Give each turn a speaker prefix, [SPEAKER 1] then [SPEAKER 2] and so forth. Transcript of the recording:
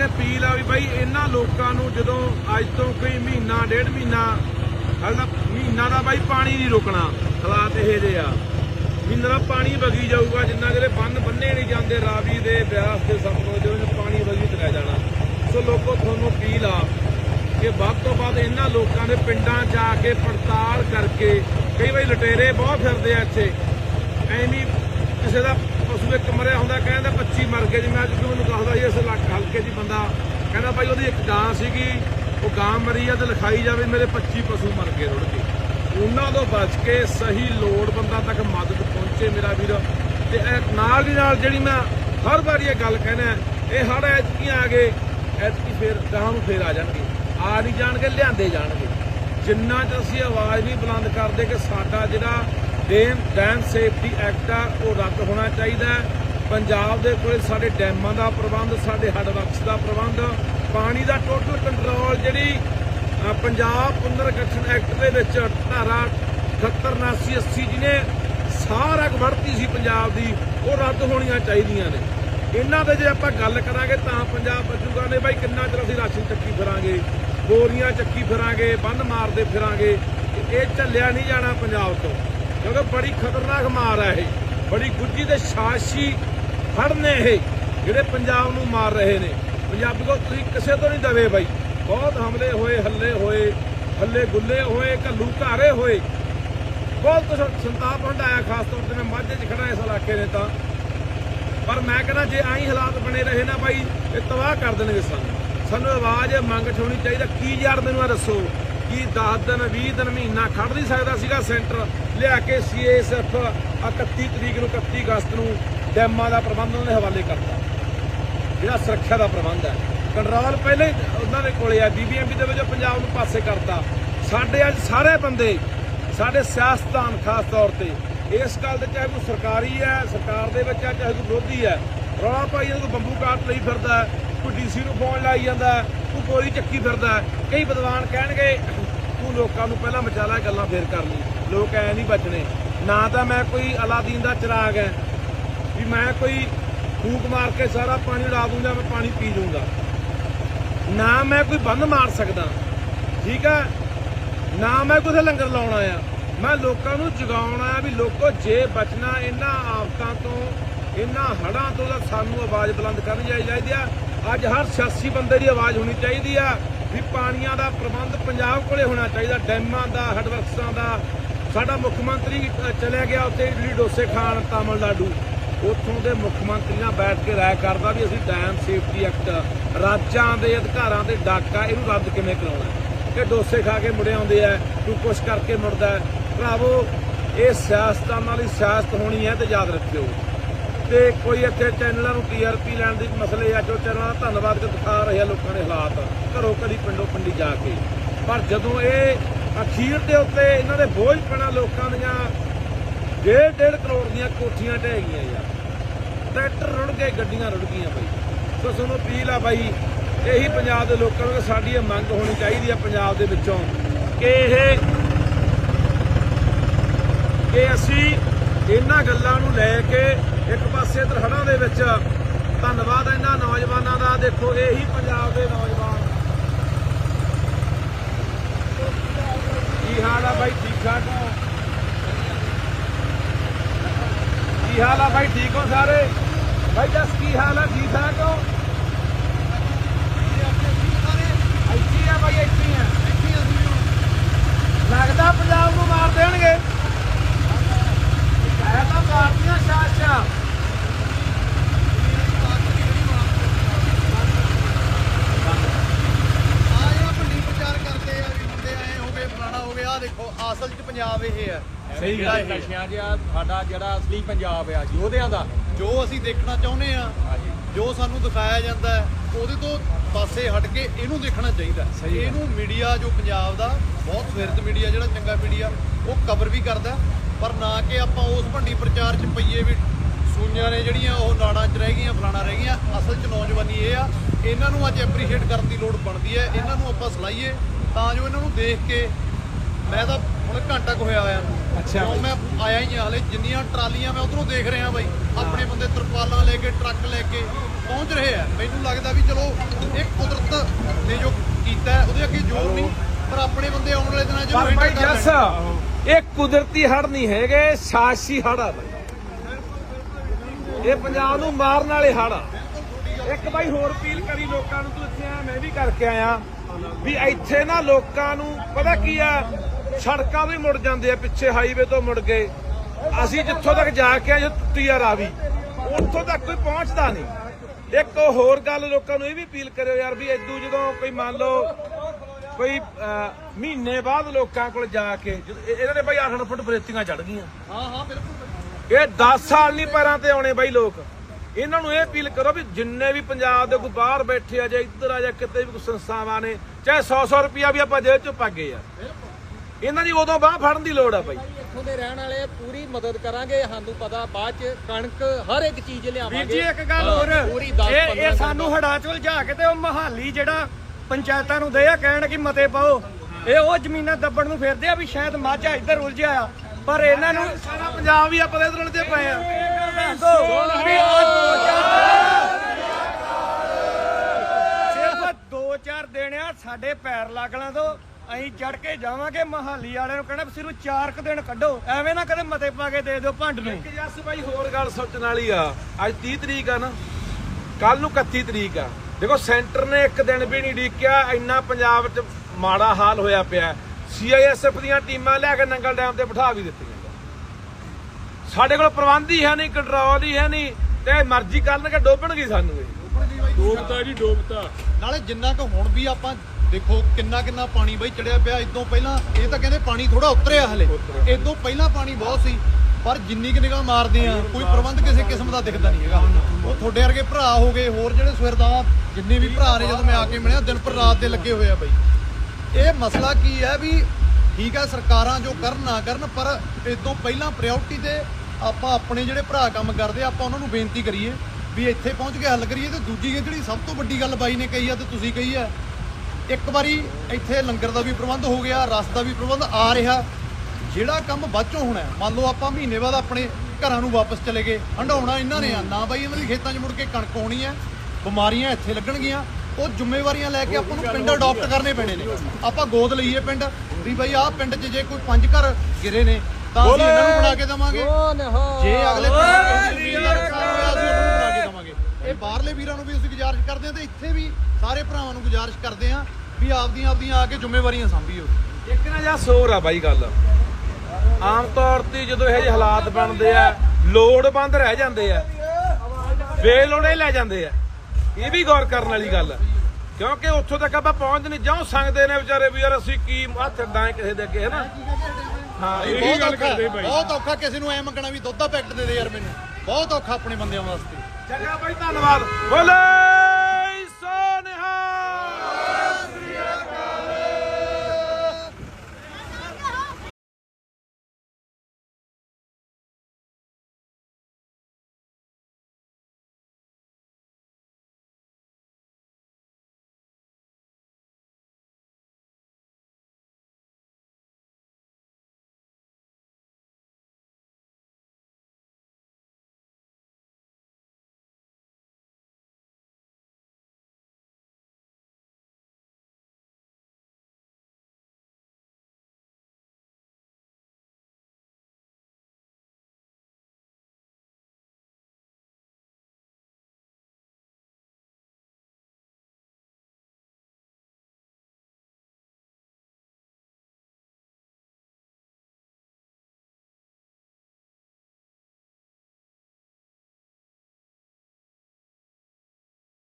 [SPEAKER 1] Appeal ਆ ਵੀ ਬਾਈ ਇਹਨਾਂ ਲੋਕਾਂ ਨੂੰ ਜਦੋਂ ਅੱਜ ਤੋਂ ਕੋਈ ਮਹੀਨਾ, ਡੇਢ ਮਹੀਨਾ, ਹਾਲੇ ਮਹੀਨਾ ਦਾ ਬਾਈ ਪਾਣੀ ਨਹੀਂ ਰੁਕਣਾ, ਹਾਲਾਤ ਇਹ ਜਿਹੇ ਆ। ਮਹੀਨਾ ਦਾ ਪਾਣੀ ਵਗੀ ਜਾਊਗਾ, ਜਿੰਨਾ ਜਿਹੜੇ ਬੰਨ ਬੰਨੇ ਨਹੀਂ ਜਾਂਦੇ ਰਾਵੀ ਦੇ, ਬਿਆਸ ਦੇ ਸਤਲੁਜ ਦੇ ਵਿੱਚ ਪਾਣੀ ਵਗੀ ਤੇ ਜਾਣਾ। ਸੋ ਲੋਕੋ, ਤੁਹਾਨੂੰ ਅਪੀਲ ਆ ਕਿ ਵੱਧ ਤੋਂ ਵੱਧ ਇਹਨਾਂ ਲੋਕਾਂ ਦੇ ਪਿੰਡਾਂ 'ਚ ਆ ਕੇ ਪੜਤਾਲ ਕਰਕੇ, ਕਈ ਵਾਰੀ ਲਟੇਰੇ ਬਹੁਤ ਫਿਰਦੇ ਆ ਇੱਥੇ। ਐਵੇਂ ਕਿਸੇ ਦਾ ਪਸ਼ੂ ਇੱਕ ਮਰਿਆ ਹੁੰਦਾ, ਕਹਿੰਦਾ 25 ਮਰ ਗਏ ਜਿਵੇਂ ਅੱਜ ਮੈਨੂੰ ਦੱਸਦਾ ਸੀ ਇਸ ਹਲਕੇ 'ਚ ਬੰਦਾ। ਕਹਿੰਦਾ ਭਾਈ ਉਹਦੀ ਇੱਕ ਗਾਂ ਸੀਗੀ, ਉਹ ਗਾਂ ਮਰੀ ਆ ਤੇ ਲਿਖਾਈ ਜਾਵੇ, ਮੇਰੇ 25 ਪਸ਼ੂ ਮਰ ਗਏ ਰੁੜ ਕੇ। ਉਹਨਾਂ ਤੋਂ ਬਚ ਕੇ ਸਹੀ ਲੋੜਵੰਦਾਂ ਤੱਕ ਮਦਦ ਪਹੁੰਚੇ ਮੇਰਾ ਵੀਰ। ਤੇ ਇਹ ਨਾਲ ਦੀ ਨਾਲ ਜਿਹੜੀ ਮੈਂ ਹਰ ਵਾਰੀ ਇਹ ਗੱਲ ਕਹਿਣਾ ਇਹ ਹੜ ਐਤਕੀ ਆ ਗਏ, ਐਤਕੀ ਫੇਰ ਗਾਂ ਨੂੰ ਫੇਰ ਆ ਜਾਣਗੇ। ਆ ਨਹੀਂ ਜਾਣਗੇ, ਲਿਆਂਦੇ ਜਾਣਗੇ। ਜਿੰਨਾ ਚ ਅਸੀਂ ਆਵਾਜ਼ ਨਹੀਂ ਬੁਲੰਦ ਕਰਦੇ ਕਿ ਸਾਡਾ ਜਿਹੜਾ ਡੈਮ ਡੈਮ ਸੇਫਟੀ ਐਕਟ ਆ, ਉਹ ਰੱਦ ਹੋਣਾ ਚਾਹੀਦਾ ਪੰਜਾਬ ਦੇ ਕੋਲ ਸਾਡੇ ਡੈਮਾਂ ਦਾ ਪ੍ਰਬੰਧ, ਸਾਡੇ ਹੱਡ ਹੜਵਕਸ ਦਾ ਪ੍ਰਬੰਧ, ਪਾਣੀ ਦਾ ਟੋਟਲ ਕੰਟਰੋਲ ਜਿਹੜੀ ਪੰਜਾਬ ਪੁਨਰਗਠਨ ਐਕਟ ਦੇ ਵਿੱਚ ਧਾਰਾ 78 79 80 ਜਿਹਨੇ ਸਾਰਾ ਵੜਤੀ ਸੀ ਪੰਜਾਬ ਦੀ, ਉਹ ਰੱਦ ਹੋਣੀਆਂ ਚਾਹੀਦੀਆਂ ਨੇ। ਇਹਨਾਂ ਦੇ ਜੇ ਆਪਾਂ ਗੱਲ ਕਰਾਂਗੇ ਤਾਂ ਪੰਜਾਬ ਬਚੂਗਾ ਨੇ, ਬਾਈ ਕਿੰਨਾ ਚਿਰ ਅਸੀਂ ਰਾਸ਼ਨ ਚੱਕੀ ਫਿਰਾਂਗੇ, ਬੋਰੀਆਂ ਚੱਕੀ ਫਿਰਾਂਗੇ, ਬੰਨ ਮਾਰਦੇ ਫਿਰਾਂਗੇ, ਇਹ ਝੱਲਿਆ ਨਹੀਂ ਜਾਣਾ ਪੰਜਾਬ ਤੋਂ। ਕਿਉਂਕਿ ਬੜੀ ਖਤਰਨਾਕ ਮਾਰ ਹੈ ਇਹ। ਬੜੀ ਗੁੱਜੀ ਤੇ ਸ਼ਾਸੀ ਫੜ ਇਹ, ਜਿਹੜੇ ਪੰਜਾਬ ਨੂੰ ਮਾਰ ਰਹੇ ਨੇ। ਪੰਜਾਬੀ ਕੋ ਤੁਸੀਂ ਕਿਸੇ ਤੋਂ ਨਹੀਂ ਦਵੇ ਬਾਈ। ਬਹੁਤ ਹਮਲੇ ਹੋਏ, ਹੱਲੇ ਹੋਏ, ਹੱਲੇ ਗੁੱਲੇ ਹੋਏ, ਘੱਲੂ ਘਾਰੇ ਹੋਏ। ਬਹੁਤ ਕੁਛ ਸੰਤਾਪ ਹੰਡਾਇਆ ਖਾਸ ਤੌਰ ਤੇ ਮੈਂ ਮਾਝੇ 'ਚ ਖੜਾ ਇਸ ਇਲਾਕੇ ਨੇ ਤਾਂ। ਪਰ ਮੈਂ ਕਹਿੰਦਾ ਜੇ ਆਹੀ ਹਾਲਾਤ ਬਣੇ ਰਹੇ ਨਾ ਬਾਈ ਇਹ ਤਬਾਹ ਕਰ ਦੇਣਗੇ ਸਾਨੂੰ। ਸਾਨੂੰ ਆਵਾਜ਼ ਮੰਗ ਠਾਉਣੀ ਚਾਹੀਦਾ, ਕੀ ਯਾਰ ਮੈਨੂੰ ਇਹ ਦੱਸੋ। ਕੀ 10 ਦਿਨ 20 ਦਿਨ ਮਹੀਨਾ ਖੜ ਨਹੀਂ ਸਕਦਾ ਸੀਗਾ ਸੈਂਟਰ ਲਿਆ ਕੇ ਸੀਐਸਐਫ 31 ਤਰੀਕ ਨੂੰ 31 ਅਗਸਤ ਨੂੰ ਡੈਮਾਂ ਦਾ ਪ੍ਰਬੰਧ ਉਹਨਾਂ ਦੇ ਹਵਾਲੇ ਕਰਤਾ। ਜਿਹੜਾ ਸੁਰੱਖਿਆ ਦਾ ਪ੍ਰਬੰਧ ਹੈ। ਕੰਟਰੋਲ ਪਹਿਲੇ ਉਹਨਾਂ ਦੇ ਕੋਲੇ ਆ ਬੀਬੀਐਮਪੀ ਦੇ ਵਿੱਚ ਪੰਜਾਬ ਨੂੰ ਪਾਸੇ ਕਰਤਾ। ਸਾਡੇ ਅੱਜ ਸਾਰੇ ਬੰਦੇ ਸਾਡੇ ਸਿਆਸਤਦਾਨ ਖਾਸ ਤੌਰ ਤੇ ਇਸ ਗੱਲ ਦੇ ਚਾਹੇ ਕੋਈ ਸਰਕਾਰੀ ਹੈ ਸਰਕਾਰ ਦੇ ਵਿੱਚ ਹੈ ਚਾਹੇ ਕੋਈ ਵਿਰੋਧੀ ਹੈ ਰੌਲਾ ਪਾਈ ਜਾਂਦਾ ਕੋਈ ਬੰਬੂ ਕਾਟ ਲਈ ਫਿਰਦਾ ਹੈ, ਕੋਈ ਡੀਸੀ ਨੂੰ ਫੋਨ ਲਾਈ ਜਾਂਦਾ ਹੈ, ਕੋਈ ਗੋਲੀ ਚੱਕੀ ਫਿਰਦਾ ਕਈ ਵਿਦਵਾਨ ਕਹਿਣਗੇ ਤੂੰ ਲੋਕਾਂ ਨੂੰ ਪਹਿਲਾਂ ਮਚਾਲਾ ਗੱਲਾਂ ਫੇਰ ਕਰ ਲਈ। ਲੋਕ ਐ ਨਹੀਂ ਬਚਣੇ। ਨਾ ਤਾਂ ਮੈਂ ਕੋਈ ਅਲਾਦੀਨ ਦਾ ਚਿਰਾਗ ਹੈ ਵੀ ਮੈਂ ਕੋਈ ਫੂਕ ਮਾਰ ਕੇ ਸਾਰਾ ਪਾਣੀ ਉਡਾ ਦੂੰਗਾ ਮੈਂ ਪਾਣੀ ਪੀ ਲੂੰਗਾ। ਨਾ ਮੈਂ ਕੋਈ ਬੰਦ ਮਾਰ ਸਕਦਾ। ਠੀਕ ਹੈ ਨਾ ਮੈਂ ਕੋਈ ਲੰਗਰ ਲਾਉਣਾ ਆ ਮੈਂ ਲੋਕਾਂ ਨੂੰ ਜਗਾਉਣਾ ਆ ਵੀ ਲੋਕੋ ਜੇ ਬਚਣਾ ਇਹਨਾਂ ਆਫਤਾਂ ਤੋਂ ਇਹਨਾਂ ਹੜਾਂ ਤੋਂ ਤਾਂ ਸਾਨੂੰ ਆਵਾਜ਼ ਬੁਲੰਦ ਕਰਨੀ ਚਾਹੀਦੀ ਆ। ਅੱਜ ਹਰ ਸਿਆਸੀ ਬੰਦੇ ਦੀ ਆਵਾਜ਼ ਹੋਣੀ ਚਾਹੀਦੀ ਆ ਵੀ ਪਾਣੀਆਂ ਦਾ ਪ੍ਰਬੰਧ ਪੰਜਾਬ ਕੋਲੇ ਹੋਣਾ ਚਾਹੀਦਾ, ਡੈਮਾਂ ਦਾ ਹੈਡਵਰਕਸਾਂ ਦਾ। ਸਾਡਾ ਮੁੱਖ ਮੰਤਰੀ ਚਲਿਆ ਗਿਆ ਉੱਥੇ ਇਡਲੀ, ਡੋਸੇ ਖਾਣ ਤਾਮਿਲਨਾਡੂ। ਉੱਥੋਂ ਦੇ ਮੁੱਖ ਮੰਤਰੀ ਨਾਲ ਬੈਠ ਕੇ ਰਾਇ ਕਰਦਾ ਵੀ ਅਸੀਂ ਡੈਮ ਸੇਫਟੀ ਐਕਟ ਰਾਜਾਂ ਦੇ ਅਧਿਕਾਰਾਂ ਤੇ ਡਾਕਾ ਇਹਨੂੰ ਰੱਦ ਕਿਵੇਂ ਕਰਾਉਣਾ? ਹੈ। ਕਿ ਡੋਸੇ ਖਾ ਕੇ ਮੁੜੇ ਆਉਂਦੇ ਆ, ਤੂੰ ਕੁਛ ਕਰਕੇ ਮੁੜਦਾ। ਭਰਾਵੋ, ਇਹ ਸਿਆਸਤਾਂ ਵਾਲੀ ਸਿਆਸਤ ਹੋਣੀ ਹੈ ਤੇ ਯਾਦ ਰੱਖਿਓ। ਤੇ ਕੋਈ ਇੱਥੇ ਚੈਨਲਾਂ ਨੂੰ ਟੀਆਰਪੀ ਲੈਣ ਦੀ ਮਸਲੇ ਆ, ਜੋ ਚੈਨਲਾਂ ਦਾ ਧੰਨਵਾਦ ਕਿ ਦਿਖਾ ਰਹੇ ਆ ਲੋਕਾਂ ਦੇ ਹਾਲਾਤ, ਘਰੋਂ ਕਦੀ ਪਿੰਡੋਂ ਪਿੰਡੀ ਜਾ ਕੇ। ਪਰ ਜਦੋਂ ਇਹ ਅਖੀਰ ਦੇ ਉੱਤੇ ਇਹਨਾਂ ਦੇ ਬੋਝ ਪੈਣਾ ਲੋਕਾਂ ਦੀਆਂ, ਡੇਢ ਡੇਢ ਕਰੋੜ ਦੀਆਂ ਕੋਠੀਆਂ ਢਹਿ ਗਈਆਂ ਯਾਰ। ਟਰੈਕਟਰ ਰੁੜ ਗਏ, ਗੱਡੀਆਂ ਰੁੜ ਗਈਆਂ ਬਈ। ਸੋ ਸਾਨੂੰ ਅਪੀਲ ਆ ਬਾਈ, ਇਹੀ ਪੰਜਾਬ ਦੇ ਲੋਕਾਂ ਨੂੰ ਸਾਡੀ ਇਹ ਮੰਗ ਹੋਣੀ ਚਾਹੀਦੀ ਆ ਪੰਜਾਬ ਦੇ ਵਿੱਚੋਂ ਕਿ ਇਹ ਕਿ ਅਸੀਂ ਇਹਨਾਂ ਗੱਲਾਂ ਨੂੰ ਲੈ ਕੇ ਇੱਕ ਪਾਸੇ ਇਧਰ ਹੜਾਂ ਦੇ ਵਿੱਚ ਧੰਨਵਾਦ ਇਹਨਾਂ ਨੌਜਵਾਨਾਂ ਦਾ। ਦੇਖੋ, ਇਹੀ ਪੰਜਾਬ ਦੇ ਨੌਜਵਾਨ। ਕੀ ਹਾਲ ਆ ਬਾਈ, ਠੀਕ ਠਾਕ ਹੋ? ਕੀ ਹਾਲ ਆ ਬਾਈ, ਠੀਕ ਹੋ ਸਾਰੇ? ਬਾਈ ਜਸ ਕੀ ਹਾਲ ਆ, ਠੀਕ ਠਾਕ ਹੋ? ਇੱਥੇ ਆ ਬਾਈ, ਇੱਥੇ ਆ। ਲੱਗਦਾ ਪੰਜਾਬ ਨੂੰ ਮਾਰ ਦੇਣਗੇ ਇਹ ਤਾਂ ਮਾਰਦੀਆਂ ਸ਼ਾਸ਼ਾ
[SPEAKER 2] ਆ ਜਿਹੜਾ ਭੰਡੀ ਪ੍ਰਚਾਰ ਕਰਦੇ ਆ ਵੀ ਮੁੰਡੇ ਆਏ ਹੋ ਗਏ ਫਲਾਣਾ ਹੋ ਗਿਆ ਆ ਦੇਖੋ ਅਸਲ 'ਚ ਪੰਜਾਬ ਇਹ ਹੈ
[SPEAKER 3] ਸਹੀ ਗੱਲ ਨਸ਼ਿਆਂ ਜਿਹਾ ਸਾਡਾ ਜਿਹੜਾ ਅਸਲੀ ਪੰਜਾਬ ਆ ਯੋਧਿਆਂ ਦਾ
[SPEAKER 2] ਜੋ ਅਸੀਂ ਦੇਖਣਾ ਚਾਹੁੰਦੇ ਆ ਜੋ ਸਾਨੂੰ ਦਿਖਾਇਆ ਜਾਂਦਾ ਹੈ ਉਹਦੇ ਤੋਂ ਪਾਸੇ ਹਟ ਕੇ ਇਹਨੂੰ ਦੇਖਣਾ ਚਾਹੀਦਾ। ਇਹਨੂੰ ਮੀਡੀਆ ਜੋ ਪੰਜਾਬ ਦਾ ਬਹੁਤ ਫਿਰਤ ਮੀਡੀਆ ਜਿਹੜਾ ਚੰਗਾ ਮੀਡੀਆ ਉਹ ਕਵਰ ਵੀ ਕਰਦਾ ਪਰ ਨਾ ਕਿ ਆਪਾਂ ਉਸ ਭੰਡੀ ਪ੍ਰਚਾਰ 'ਚ ਪਈਏ ਵੀ ਸੂਈਆਂ ਨੇ ਜਿਹੜੀਆਂ ਉਹ ਨਾੜਾਂ 'ਚ ਰਹਿ ਗਈਆਂ ਫਲਾਣਾ ਰਹਿ ਗਈਆਂ ਅਸਲ 'ਚ ਨੌਜਵਾਨੀ ਇਹ ਆ ਇਹਨਾਂ ਨੂੰ ਅੱਜ ਐਪਰੀਸ਼ੀਏਟ ਕਰਨ ਦੀ ਲੋੜ ਬਣਦੀ ਹੈ ਇਹਨਾਂ ਨੂੰ ਆਪਾਂ ਸਲਾਈਏ ਤਾਂ ਜੋ ਇਹਨਾਂ ਨੂੰ ਦੇਖ ਕੇ ਮੈਂ ਤਾਂ ਹੁਣ ਘੰਟਾ ਕੁ ਹੋਇਆ ਆਇਆ ਨੂੰ
[SPEAKER 3] ਅੱਛਾ।
[SPEAKER 2] ਕਿਉਂ ਮੈਂ ਆਇਆ ਹੀ ਹਾਂ ਹਲੇ। ਜਿੰਨੀਆਂ ਟਰਾਲੀਆਂ ਮੈਂ ਉਧਰੋਂ ਦੇਖ ਰਿਹਾ ਬਾਈ। ਆਪਣੇ ਬੰਦੇ ਤਰਪਾਲਾਂ ਲੈ ਕੇ ਟਰੱਕ ਲੈ ਕੇ ਪਹੁੰਚ ਰਹੇ ਆ। ਮੈਨੂੰ ਲੱਗਦਾ ਵੀ ਚਲੋ ਇਹ ਕੁਦਰਤ ਨੇ ਜੋ ਕੀਤਾ ਉਹਦੇ ਅੱਗੇ ਜ਼ੋਰ ਨਹੀਂ ਪਰ ਆਪਣੇ ਬੰਦੇ ਆਉਣ ਵਾਲੇ ਦਿਨਾਂ 'ਚ
[SPEAKER 1] ਪਰ ਜੱਸ। ਇਹ ਕੁਦਰਤੀ ਹੜ ਨਹੀਂ ਹੈਗੇ ਸਾਜ਼ਿਸ਼ੀ ਹੜ ਆ ਬਾਈ। ਇਹ ਪੰਜਾਬ ਨੂੰ ਮਾਰਨ ਵਾਲੇ ਹੜ ਆ। ਇੱਕ ਬਾਈ ਹੋਰ ਅਪੀਲ ਕਰੀ ਲੋਕਾਂ ਨੂੰ ਤੂੰ ਇੱਥੇ ਆ ਮੈਂ ਵੀ ਕਰਕੇ ਆਇਆ। ਵੀ ਇੱਥੇ ਨਾ ਲੋਕਾਂ ਨੂੰ ਪਤਾ ਕੀ ਆ? ਸੜਕਾਂ ਵੀ ਮੁੜ ਜਾਂਦੇ ਆ ਪਿੱਛੇ ਹਾਈਵੇ ਤੋਂ ਮੁੜ ਗਏ ਅਸੀਂ ਜਿੱਥੋਂ ਤੱਕ ਜਾ ਕੇ ਆਏ ਟੁੱਟੀ ਆ ਰਾਵੀ ਉੱਥੋਂ ਤੱਕ ਕੋਈ ਪਹੁੰਚਦਾ ਨਹੀਂ। ਇੱਕ ਹੋਰ ਗੱਲ ਲੋਕਾਂ ਨੂੰ ਇਹ ਵੀ ਅਪੀਲ ਕਰਿਓ ਯਾਰ ਵੀ ਇਦੋਂ ਜਦੋਂ ਕੋਈ ਮੰਨ ਲਓ ਕੋਈ ਮਹੀਨੇ ਬਾਅਦ ਲੋਕਾਂ ਕੋਲ ਜਾ ਕੇ ਇਹਨਾਂ ਦੇ ਬਾਈ 8 ਫੁੱਟ ਬਰੇਤੀਆਂ ਚੜ ਗਈਆਂ।
[SPEAKER 2] ਹਾਂ ਹਾਂ ਬਿਲਕੁਲ
[SPEAKER 1] ਇਹ 10 ਸਾਲ ਨਹੀਂ ਪੈਰਾਂ ਤੇ ਆਉਣੇ ਬਾਈ ਲੋਕ। ਇਹਨਾਂ ਨੂੰ ਇਹ ਅਪੀਲ ਕਰੋ ਵੀ ਜਿੰਨੇ ਵੀ ਪੰਜਾਬ ਦੇ ਕੋਈ ਬਾਹਰ ਬੈਠੇ ਆ ਜਾਂ ਇੱਧਰ ਆ ਜਾਂ ਕਿਤੇ ਵੀ ਕੋਈ ਸੰਸਥਾਵਾਂ ਨੇ ਚਾਹੇ 100 100 ਰੁਪਿਆ ਵੀ ਆਪਾਂ ਜੇਬ ਚੋਂ ਪਾਗੇ ਆ। ਇਹਨਾਂ ਦੀ ਉਦੋਂ ਬਾਹ ਫੜਨ ਦੀ ਲੋੜ ਆ ਬਾਈ।
[SPEAKER 3] ਇੱਥੋਂ ਦੇ ਰਹਿਣ ਵਾਲੇ ਪੂਰੀ ਮਦਦ ਕਰਾਂਗੇ ਸਾਨੂੰ ਪਤਾ ਬਾਅਦ ਚ ਕਣਕ ਹਰ ਇੱਕ ਚੀਜ਼ ਲਿਆਵਾਂਗੇ।
[SPEAKER 4] ਵੀਰ ਜੀ ਇੱਕ ਗੱਲ ਹੋਰ।
[SPEAKER 3] ਪੂਰੀ 10
[SPEAKER 4] ਇਹ ਇਹ ਸਾਨੂੰ ਹੜਾ ਚ ਉਲਝਾ ਕੇ ਤੇ ਉਹ ਮਹਾਲੀ ਜਿਹੜਾ ਪੰਚਾਇਤਾਂ ਨੂੰ ਦੇ ਆ ਕਹਿਣ ਕਿ ਮਤੇ ਪਾਓ। ਇਹ ਉਹ ਜ਼ਮੀਨਾਂ ਦੱਬਣ ਨੂੰ ਫਿਰਦੇ ਆ ਵੀ ਸ਼ਾਇਦ ਮਾਝਾ ਇੱਧਰ ਉਲਝਿਆ ਆ। ਪਰ ਇਹਨਾਂ ਨੂੰ
[SPEAKER 1] ਸਾਰਾ ਪੰਜਾਬ ਵੀ ਆਪਾਂ ਇਧਰ ਉਲਝੇ ਪਏ ਆ।
[SPEAKER 4] ਦੋ ਸਿਰਫ ਦੋ ਚਾਰ ਦਿਨ ਆ ਸਾਡੇ ਪੈਰ ਲੱਗਣਾ ਤੋਂ ਅਸੀਂ ਚੜ ਕੇ ਜਾਵਾਂਗੇ ਮਹਾਲੀ ਵਾਲਿਆਂ ਨੂੰ ਕਹਿਣਾ ਵੀ ਸਿਰਫ ਚਾਰ ਕੁ ਦਿਨ ਕੱਢੋ। ਐਵੇਂ ਨਾ ਕਦੇ ਮਤੇ ਪਾ ਕੇ ਦੇ ਦਿਓ ਭੰਡ ਨੂੰ।
[SPEAKER 1] ਇੱਕ ਜੱਸ ਬਾਈ ਹੋਰ ਗੱਲ ਸੋਚਣ ਵਾਲੀ ਆ। ਅੱਜ 30 ਤਰੀਕ ਆ ਨਾ। ਕੱਲ ਨੂੰ 31 ਤਰੀਕ ਆ। ਦੇਖੋ ਸੈਂਟਰ ਨੇ ਇੱਕ ਦਿਨ ਵੀ ਨਹੀਂ ਡੀਕਿਆ ਇੰਨਾ ਪੰਜਾਬ 'ਚ ਮਾੜਾ ਹਾਲ ਹੋਇਆ ਪਿਆ। ਸੀਆਈਐਸਐਫ ਦੀਆਂ ਟੀਮਾਂ ਲਿਆ ਕੇ ਨੰਗਲ ਡੈਮ ਤੇ ਬਿਠਾ ਵੀ ਦਿੱਤੀਆਂ। ਸਾਡੇ ਕੋਲ ਪ੍ਰਬੰਧ ਹੀ ਹੈ ਨਹੀਂ ਕੰਟਰੋਲ ਹੀ ਹੈ ਨਹੀਂ। ਤੇ ਮਰਜ਼ੀ ਕਰਨਗੇ ਡੋਬਣਗੇ ਸਾਨੂੰ ਇਹ।
[SPEAKER 2] ਨਾਲੇ ਜਿੰਨਾ ਕੁ ਹੁਣ ਵੀ ਆਪਾਂ ਦੇਖੋ ਕਿੰਨਾ ਕਿੰਨਾ ਪਾਣੀ ਬਈ ਚੜਿਆ ਪਿਆ ਇਦੋਂ ਪਹਿਲਾਂ ਇਹ ਤਾਂ ਕਹਿੰਦੇ ਪਾਣੀ ਥੋੜਾ ਉਤਰਿਆ ਹਲੇ। ਇਦੋਂ ਪਹਿਲਾਂ ਪਾਣੀ ਬਹੁਤ ਸੀ, ਪਰ ਜਿੰਨੀ ਕਿ ਨਿਗਾਹ ਮਾਰਦੇ ਆ, ਕੋਈ ਪ੍ਰਬੰਧ ਕਿਸੇ ਕਿਸਮ ਦਾ ਦਿਖਦਾ ਨਹੀਂ ਹੈਗਾ ਉਹ ਤੁਹਾਡੇ ਵਰਗੇ ਭਰਾ ਹੋ ਗਏ, ਹੋਰ ਜਿਹੜੇ ਸਵੇਰਦਾ ਜਿੰਨੇ ਵੀ ਭਰਾ ਨੇ ਜਦੋਂ ਮੈਂ ਆ ਕੇ ਮਿਲਿਆ, ਦਿਨ ਪਰ ਰਾਤ ਦੇ ਲੱਗੇ ਹੋਏ ਆ ਬਈ। ਇਹ ਮਸਲਾ ਕੀ ਹੈ ਵੀ ਠੀਕ ਹੈ ਸਰਕਾਰਾਂ ਜੋ ਕਰਨ ਨਾ ਕਰਨ, ਪਰ ਇਦੋਂ ਪਹਿਲਾਂ ਪ੍ਰਾਇੋਰਟੀ ਤੇ ਆਪਾਂ ਆਪਣੇ ਜਿਹੜੇ ਭਰਾ ਕੰਮ ਕਰਦੇ ਆਪਾਂ ਉਹਨਾਂ ਨੂੰ ਬੇਨਤੀ ਕਰੀਏ ਵੀ ਇੱਥੇ ਪਹੁੰਚ ਕੇ ਹੱਲ ਕਰੀਏ ਤੇ ਦੂਜੀ ਜਿਹੜੀ ਸਭ ਤੋਂ ਵੱਡੀ ਗੱਲ ਬਾਈ ਨੇ ਕਹੀ ਆ ਤੇ ਤੁਸੀਂ ਕਹੀ ਆ ਇੱਕ ਵਾਰੀ ਇੱਥੇ ਲੰਗਰ ਦਾ ਵੀ ਪ੍ਰਬੰਧ ਹੋ ਗਿਆ ਰਸ ਦਾ ਵੀ ਪ੍ਰਬੰਧ ਆ ਰਿਹਾ। ਜਿਹੜਾ ਕੰਮ ਬਾਅਦ ਹੋਣਾ ਹੈ, ਮੰਨ ਲਓ ਆਪਾਂ ਮਹੀਨੇ ਬਾਅਦ ਆਪਣੇ ਘਰਾਂ ਨੂੰ ਵਾਪਸ ਚਲੇ ਗਏ ਹੰਡਾਉਣਾ ਇਹਨਾਂ ਨੇ ਆ। ਨਾ ਬਾਈ ਇਹਨਾਂ ਦੀ ਖੇਤਾਂ 'ਚ ਮੁੜ ਕੇ ਕਣਕ ਹੋਣੀ ਹੈ ਬਿਮਾਰੀਆਂ ਇੱਥੇ ਲੱਗਣਗੀਆਂ ਉਹ ਜ਼ਿੰਮੇਵਾਰੀਆਂ ਲੈ ਕੇ ਆਪਾਂ ਨੂੰ ਪਿੰਡ ਅਡਾਪਟ ਕਰਨੇ ਪੈਣੇ ਨੇ। ਆਪਾਂ ਗੋਦ ਲਈਏ ਪਿੰਡ ਵੀ ਬਾਈ ਆਹ ਪਿੰਡ 'ਚ ਜੇ ਕੋਈ ਪੰਜ ਘਰ ਗਿਰੇ ਨੇ ਤਾਂ ਅਸੀਂ ਇਹਨਾਂ ਨੂੰ ਬਣਾ ਕੇ ਦੇਵਾਂਗੇ। ਜੇ ਅਗਲੇ ਪਿੰਡ ਇਹ ਬਾਹਰਲੇ ਵੀਰਾਂ ਨੂੰ ਵੀ ਅਸੀਂ ਗੁਜ਼ਾਰਿਸ਼ ਕਰਦੇ ਹਾਂ ਤੇ ਇੱਥੇ ਵੀ ਸਾਰੇ ਭਰਾਵਾਂ ਨੂੰ ਗੁਜ਼ਾਰਿਸ਼ ਕਰਦੇ ਹਾਂ ਵੀ ਆਪਦੀਆਂ ਆਪਦੀਆਂ ਆ ਕੇ ਜ਼ਿੰਮੇਵਾਰੀਆਂ ਸੰਭੀਓ
[SPEAKER 1] ਇੱਕ ਨਾ ਜਾਂ ਸੋਰ ਆ ਬਾਈ ਗੱਲ। ਆਮ ਤੌਰ ਤੇ ਜਦੋਂ ਇਹ ਜਿਹੇ ਹਾਲਾਤ ਬਣਦੇ ਆ ਲੋੜਵੰਦ ਰਹਿ ਜਾਂਦੇ ਆ। ਬੇਲੋੜੇ ਲੈ ਜਾਂਦੇ ਆ। ਇਹ ਵੀ ਗੌਰ ਕਰਨ ਵਾਲੀ ਗੱਲ ਆ। ਕਿਉਂਕਿ ਉੱਥੋਂ ਤੱਕ ਆਪਾਂ ਪਹੁੰਚ ਨਹੀਂ ਜਾਉ ਸੰਗਦੇ ਨੇ ਵਿਚਾਰੇ ਵੀ ਯਾਰ ਅਸੀਂ ਕੀ ਹੱਥ ਦਾਂ ਕਿਸੇ ਦੇ ਅੱਗੇ ਹੈ ਨਾ? ਹਾਂ ਇਹੀ ਗੱਲ ਕਰਦੇ ਬਾਈ।
[SPEAKER 2] ਬਹੁਤ ਔਖਾ ਕਿਸੇ ਨੂੰ ਐ ਮੰਗਣਾ ਵੀ ਦੁੱਧ ਦਾ ਪੈਕਟ ਦੇ ਦੇ ਯਾਰ ਮੈਨੂੰ। ਬਹੁਤ ਔਖਾ ਆਪਣੇ ਬੰਦਿਆਂ ਵਾਸਤੇ।
[SPEAKER 1] ਚੰਗਾ ਬਾਈ ਧੰਨਵਾਦ। ਬੋਲੇ।